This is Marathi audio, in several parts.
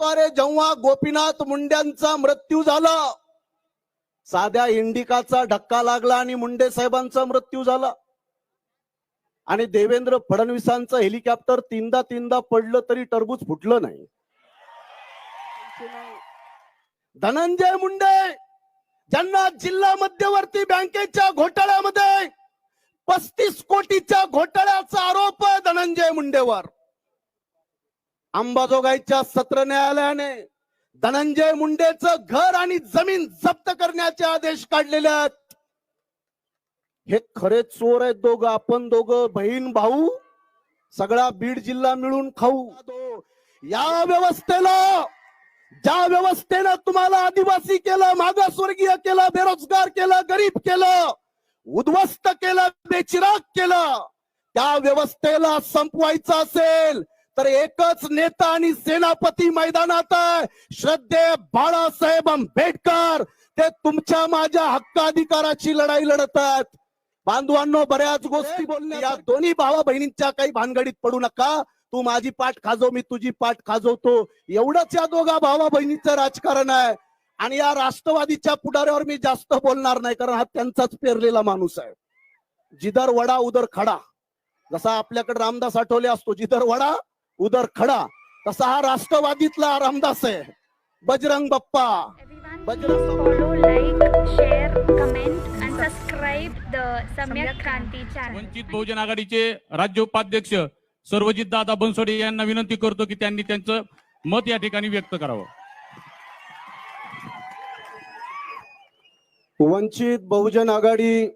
अरे जेव्हा गोपीनाथ मुंड्यांचा मृत्यू झाला साध्या इंडिकाचा धक्का लागला आणि मुंडे साहेबांचा मृत्यू झाला. आणि देवेंद्र फडणवीसांचं हेलिकॉप्टर तीनदा तीनदा पडलं तरी टरबूज फुटलं नाही. धनंजय मुंडे ज्यांना जिल्हा मध्यवर्ती बँकेच्या घोटाळ्यामध्ये पस्तीस कोटीच्या घोटाळ्याचा आरोप आहे धनंजय मुंडेवर. अंबाजोगाईच्या सत्र न्यायालयाने धनंजय मुंडेचं घर आणि जमीन जप्त करण्याचे आदेश काढलेले आहेत. हे खरे चोर आहेत दोघं आपण दोघं बहीण भाऊ सगळा बीड जिल्हा मिळून खाऊ. या व्यवस्थेला ज्या व्यवस्थेनं तुम्हाला आदिवासी केलं मागासवर्गीय केलं बेरोजगार केलं गरीब केलं उद्ध्वस्त केलं बेचिराग केलं त्या व्यवस्थेला संपवायचं असेल तर एकच नेता आणि सेनापती मैदानात आहे. श्रद्धे बाळासाहेब आंबेडकर. ते तुमच्या माझ्या हक्काधिकाराची लढाई लढत आहेत. बांधवांनो बऱ्याच गोष्टी बोलल्या या. दोन्ही भावा बहिणींच्या काही भानगडीत पडू नका. तू माझी पाठ खाजव मी तुझी पाठ खाजवतो. एवढंच या दोघा भावा बहिणीचं राजकारण आहे. आणि या राष्ट्रवादीच्या पुढाऱ्यावर मी जास्त बोलणार नाही कारण हा त्यांचाच पेरलेला माणूस आहे. जिधर वडा उदर खडा. जसा आपल्याकडे रामदास आठवले असतो जिधर वडा उदर खडा तसा हा राष्ट्रवादीतला रामदास आहे. बजरंग बाप्पा. वंचित बहुजन आघाडीचे राज्य उपाध्यक्ष सर्वजित दादा बनसोडे यांना विनंती करतो की त्यांनी त्यांचं मत या ठिकाणी व्यक्त करावं. वंचित बहुजन आघाडी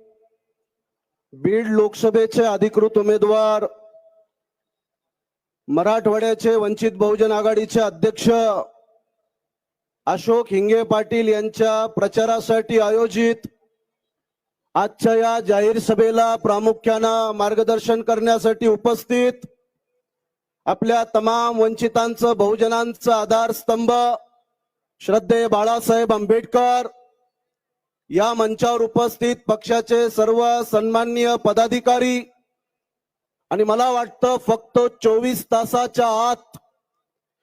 बीड लोकसभेचे अधिकृत उमेदवार मराठवाड्याचे वंचित बहुजन आघाडीचे अध्यक्ष अशोक हिंगे पाटील यांच्या प्रचारासाठी आयोजित आजच्या या जाहीर सभेला प्रामुख्यानं मार्गदर्शन करण्यासाठी उपस्थित आपल्या तमाम वंचितांचं बहुजनांचं आधारस्तंभ श्रद्धे बाळासाहेब आंबेडकर या मंचावर उपस्थित पक्षाचे सर्व सन्माननीय पदाधिकारी आणि मला वाटतं फक्त चोवीस तासाच्या आत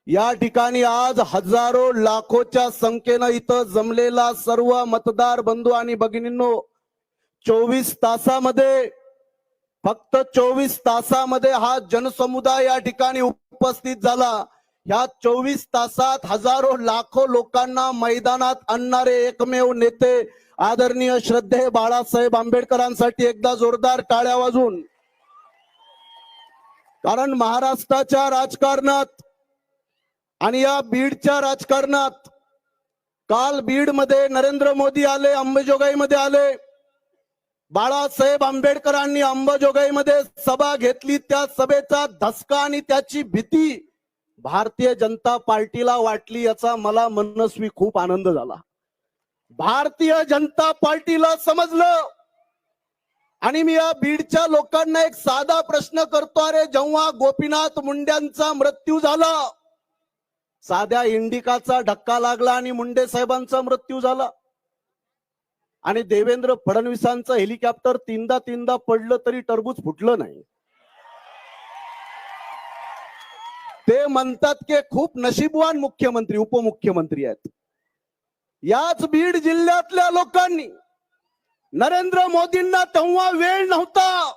या ठिकाणी आज हजारो लाखोच्या संख्येनं इथं जमलेला सर्व मतदार बंधू आणि भगिनींनो चोवीस तासामध्ये फक्त चोवीस तासामध्ये हा जनसमुदाय या ठिकाणी उपस्थित झाला. ह्या चोवीस तासात हजारो लाखो लोकांना मैदानात आणणारे एकमेव नेते आदरणीय श्रद्धे बाळासाहेब आंबेडकरांसाठी एकदा जोरदार टाळ्या वाजून कारण महाराष्ट्राच्या राजकारणात आणि या बीडच्या राजकारणात काल बीडमध्ये नरेंद्र मोदी आले अंबाजोगाईमध्ये आले. बाळासाहेब आंबेडकरांनी अंबाजोगाईमध्ये सभा घेतली त्या सभेचा धसका आणि त्याची भीती भारतीय जनता पार्टीला वाटली याचा मला मनस्वी खूप आनंद झाला. भारतीय जनता पार्टीला समजलं. आणि मी या बीडच्या लोकांना एक साधा प्रश्न करतो अरे जेव्हा गोपीनाथ मुंड्यांचा मृत्यू झाला साध्या इंडिकाचा धक्का लागला आणि मुंडे साहेबांचा मृत्यू झाला. आणि देवेंद्र फडणवीसांचं हेलिकॉप्टर तीनदा तीनदा पडलं तरी टरबूज फुटलं नाही. ते म्हणतात की खूप नशीबवान मुख्यमंत्री उपमुख्यमंत्री आहेत. याच बीड जिल्ह्यातल्या लोकांनी नरेंद्र मोदींना तेव्हा वेळ नव्हता.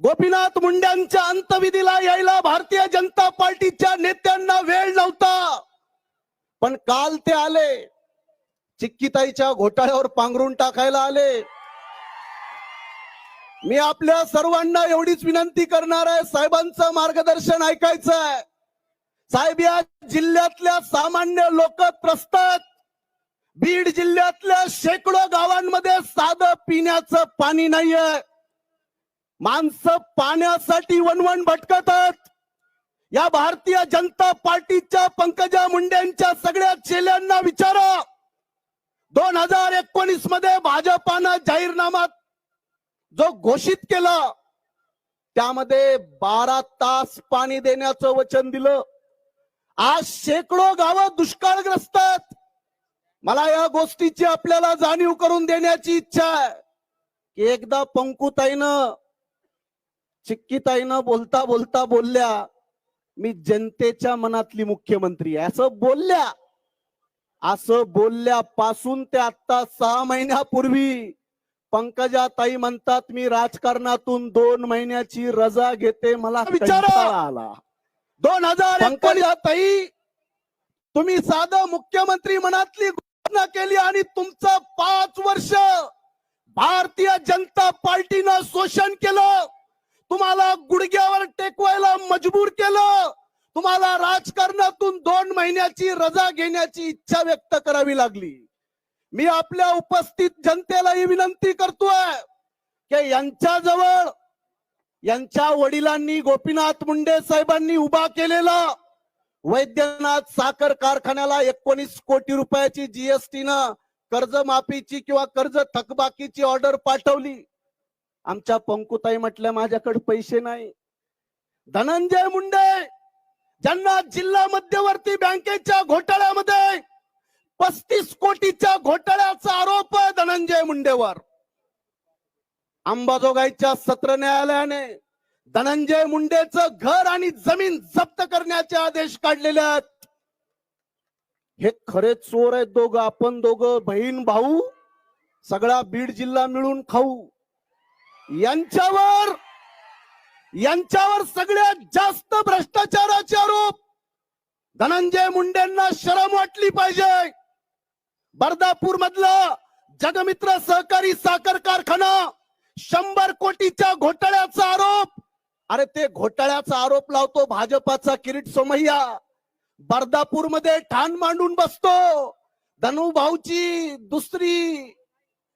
गोपीनाथ मुंड्यांच्या अंतविधीला यायला भारतीय जनता पार्टीच्या नेत्यांना वेळ नव्हता. पण काल ते आले. चिक्कीताईच्या घोटाळ्यावर पांघरून टाकायला आले. मी आपल्या सर्वांना एवढीच विनंती करणार आहे साहेबांचं मार्गदर्शन ऐकायचं आहे साहेब या जिल्ह्यातल्या सामान्य लोक त्रस्त आहेत. बीड जिल्ह्यातल्या शेकडो गावांमध्ये साधं पिण्याचं पाणी नाहीये. माणसं पाण्यासाठी वणवण भटकत या भारतीय जनता पार्टीच्या पंकजा मुंडेंच्या सगळ्या चेल्यांना विचारा. दोन हजार एकोणीसमध्ये भाजपानं जाहीरनामा जो घोषित केला त्यामध्ये बारा तास पाणी देण्याचं वचन दिलं. आज शेकडो गावं दुष्काळग्रस्त आहेत. मला या गोष्टीची आपल्याला जाणीव करून देण्याची इच्छा आहे. की एकदा पंकुताईनं चिक्कीताईनं बोलता बोलता बोलल्या मी जनतेच्या मनातली मुख्यमंत्री आहे. असं बोलल्या असं बोलल्यापासून ते आता सहा महिन्यापूर्वी पंकजा ताई म्हणतात मी राजकारणातून दोन महिन्याची रजा घेते. मला विचारा. आला. दोन हजार पंकजा ताई तुम्ही साधं मुख्यमंत्री मनातली स्थापना केली आणि तुमचं पाच वर्ष भारतीय जनता पार्टीनं शोषण केलं. तुम्हाला गुडघ्यावर टेकवायला मजबूर केलं. तुम्हाला राजकारणातून दोन महिन्याची रजा घेण्याची इच्छा व्यक्त करावी लागली. मी आपल्या उपस्थित जनतेला ही विनंती करतोय की यांच्याजवळ यांच्या वडिलांनी गोपीनाथ मुंडे साहेबांनी उभा केलेला वैद्यनाथ साखर कारखान्याला एकोणीस कोटी रुपयाची जीएसटी न कर्जमाफीची किंवा कर्ज थकबाकीची ऑर्डर पाठवली. आमच्या पंकुताई म्हटल्या माझ्याकडे पैसे नाही. धनंजय मुंडे ज्यांना जिल्हा मध्यवर्ती बँकेच्या घोटाळ्यामध्ये पस्तीस कोटीच्या घोटाळ्याचा आरोप आहे धनंजय मुंडेवर. अंबाजोगाईच्या सत्र न्यायालयाने धनंजय मुंडेचं घर आणि जमीन जप्त करण्याचे आदेश काढलेले आहेत. हे खरे चोर आहेत दोघं आपण दोघं बहीण भाऊ सगळा बीड जिल्हा मिळून खाऊ. यांच्यावर यांच्यावर सगळ्यात जास्त भ्रष्टाचाराचे आरोप. धनंजय मुंडेंना शरम वाटली पाहिजे. बर्दापूर मधलं जगमित्र सहकारी साखर कारखाना शंभर कोटीच्या घोटाळ्याचा आरोप. अरे ते घोटाळ्याचा आरोप लावतो भाजपाचा किरीट सोमय्या. बर्दापूरमध्ये ठाण मांडून बसतो. धनुभाऊची दुसरी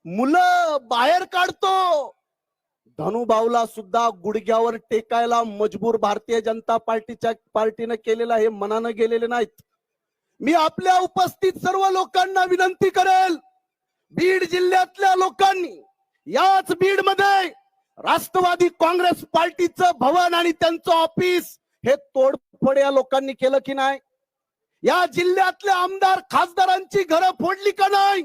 मुलं बाहेर काढतो. धनुभाऊला सुद्धा गुडघ्यावर टेकायला मजबूर भारतीय जनता पार्टीच्या पार्टीनं केलेला हे मनानं गेलेले नाहीत. मी आपल्या उपस्थित सर्व लोकांना विनंती करेल बीड जिल्ह्यातल्या लोकांनी याच बीडमध्ये राष्ट्रवादी काँग्रेस पार्टीचं भवन आणि त्यांचं ऑफिस हे तोडफोड या लोकांनी केलं की नाही? या जिल्ह्यातले आमदार खासदारांची घरं फोडली का नाही?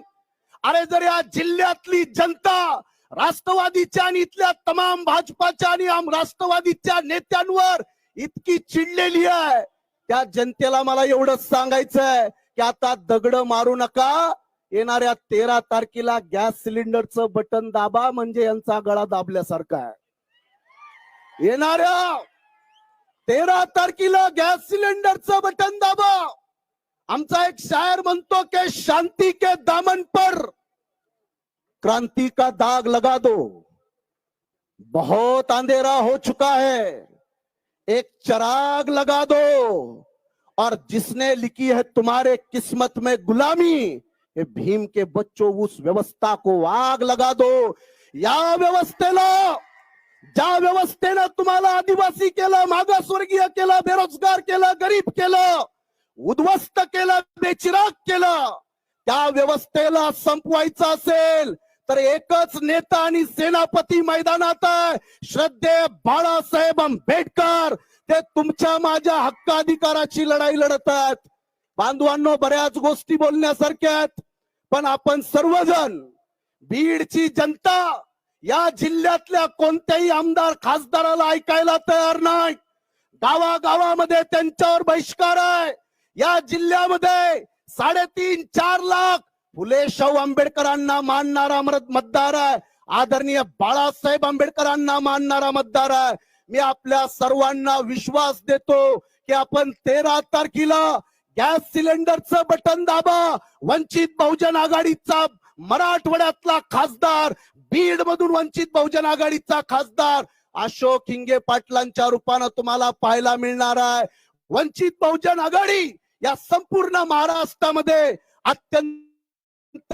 अरे जर या जिल्ह्यातली जनता राष्ट्रवादीच्या आणि इथल्या तमाम भाजपाच्या आणि आम राष्ट्रवादीच्या नेत्यांवर इतकी चिडलेली आहे त्या जनतेला मला एवढंच सांगायचंय की आता दगड मारू नका येणाऱ्या तेरा तारखेला गॅस सिलेंडरचं बटन दाबा म्हणजे यांचा गळा दाबल्यासारखा आहे. येणाऱ्या तेरा तारखेला गॅस सिलेंडरचं बटन दाबा. आमचा एक शायर म्हणतो की शांती के दामन पर क्रांती का दाग लगा दो. बहुत अंधेरा हो चुका है एक चराग लगा दो। और जिसने लिखी है तुम्हारे किस्मत में गुलामी हे भीम के बच्चों उस व्यवस्था को आग लगा दो। या व्यवस्थेला ज्या व्यवस्थेनं तुम्हाला आदिवासी केलं मागासवर्गीय केलं बेरोजगार केलं गरीब केलं उद्ध्वस्त केलं बेचिराग केलं त्या व्यवस्थेला संपवायचं असेल तर एकच नेता आणि सेनापती मैदानात आहे. श्रद्धे बाळासाहेब आंबेडकर ते तुमच्या माझ्या हक्काधिकाराची लढाई लढत आहेत. बांधवांनो बऱ्याच गोष्टी बोलण्यासारख्या आहेत. पण आपण सर्वजण बीडची जनता या जिल्ह्यातल्या कोणत्याही आमदार खासदाराला ऐकायला तयार नाही. गावागावामध्ये त्यांच्यावर बहिष्कार आहे. या जिल्ह्यामध्ये साडेतीन चार लाख फुले शाहू आंबेडकरांना मानणारा मतदार आहे. आदरणीय बाळासाहेब आंबेडकरांना मानणारा मतदार आहे. मी आपल्या सर्वांना विश्वास देतो की आपण तेरा तारखेला गॅस सिलेंडरचं बटन दाबा. वंचित बहुजन आघाडीचा मराठवाड्यातला खासदार बीड मधून वंचित बहुजन आघाडीचा खासदार अशोक हिंगे पाटलांच्या रूपानं तुम्हाला पाहायला मिळणार आहे. वंचित बहुजन आघाडी या संपूर्ण महाराष्ट्रामध्ये अत्यंत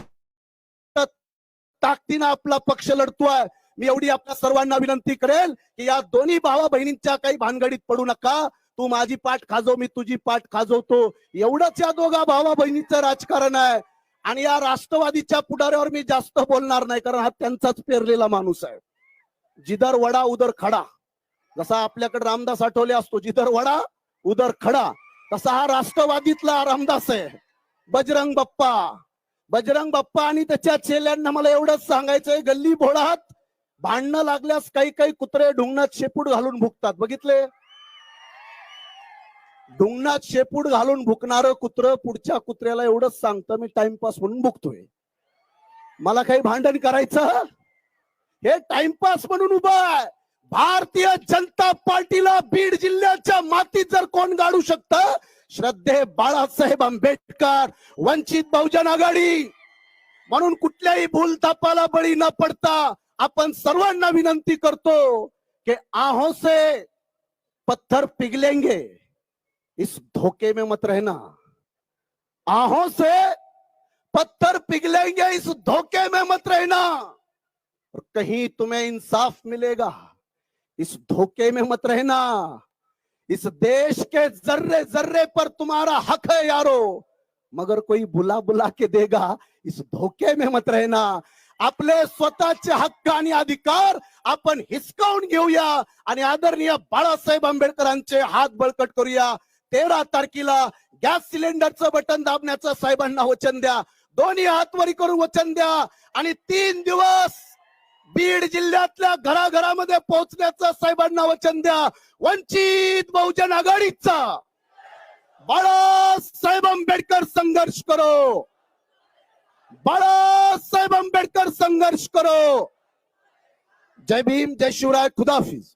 ताकदीनं आपला पक्ष लढतोय मी एवढी आपल्या सर्वांना विनंती करेल की या दोन्ही भावा बहिणींच्या काही भानगडीत पडू नका. तू माझी पाठ खाजव मी तुझी पाठ खाजवतो. एवढंच या दोघा भावा बहिणीचं राजकारण आहे. आणि या राष्ट्रवादीच्या पुढाऱ्यावर मी जास्त बोलणार नाही कारण हा त्यांचाच पेरलेला माणूस आहे. जिधर वडा उदर खडा. जसा आपल्याकडे रामदास आठवले असतो जिधर वडा उदर खडा. तसा हा राष्ट्रवादीतला रामदास आहे. बजरंग बाप्पा. बजरंग बाप्पा आणि त्याच्या चेल्यांना मला एवढंच सांगायचंय गल्ली भोळात भांडणं लागल्यास काही काही कुत्रे ढुंगणात शेपूट घालून भुकतात. बघितले? डुंगणात शेपूट घालून भुकणार कुत्र पुढच्या कुत्र्याला एवढंच सांगतं मी टाइमपास म्हणून भुकतोय. मला काही भांडण करायचं? हे टाइमपास म्हणून उभं आहे. भारतीय जनता पार्टीला बीड जिल्ह्याच्या मातीत जर कोण गाडू शकत श्रद्धे बाळासाहेब आंबेडकर वंचित बहुजन आघाडी. म्हणून कुठल्याही भूलथापाला बळी न पडता आपण सर्वांना विनंती करतो की आहोसे पत्थर पिघलेंगे. इस धोखे में मत रहना। आहों से पत्थर पिघलेंगे इस धोखे में मत रहना। और कहीं तुम्हें इंसाफ मिलेगा इस धोखे में मत रहना। इस देश के जर्रे जर्रे पर तुम्हारा हक है यारो मगर कोई बुला बुला के देगा इस धोखे में मत रहना। आपले स्वतःचे हक्क आणि अधिकार आपण हिसकावून घेऊया आणि आदरणीय बाळासाहेब आंबेडकरांचे हात बळकट करूया। तेरा तारखेला गॅस सिलेंडरचं बटन दाबण्याचं साहेबांना वचन द्या. दोन्ही हातवरी करून वचन द्या. आणि तीन दिवस बीड जिल्ह्यातल्या घराघरामध्ये पोहोचण्याचं साहेबांना वचन द्या. वंचित बहुजन आघाडीचा. बाळासाहेब आंबेडकर संघर्ष करो. बाळासाहेब आंबेडकर संघर्ष करो. जय भीम जय शिवराय खुदाफिज.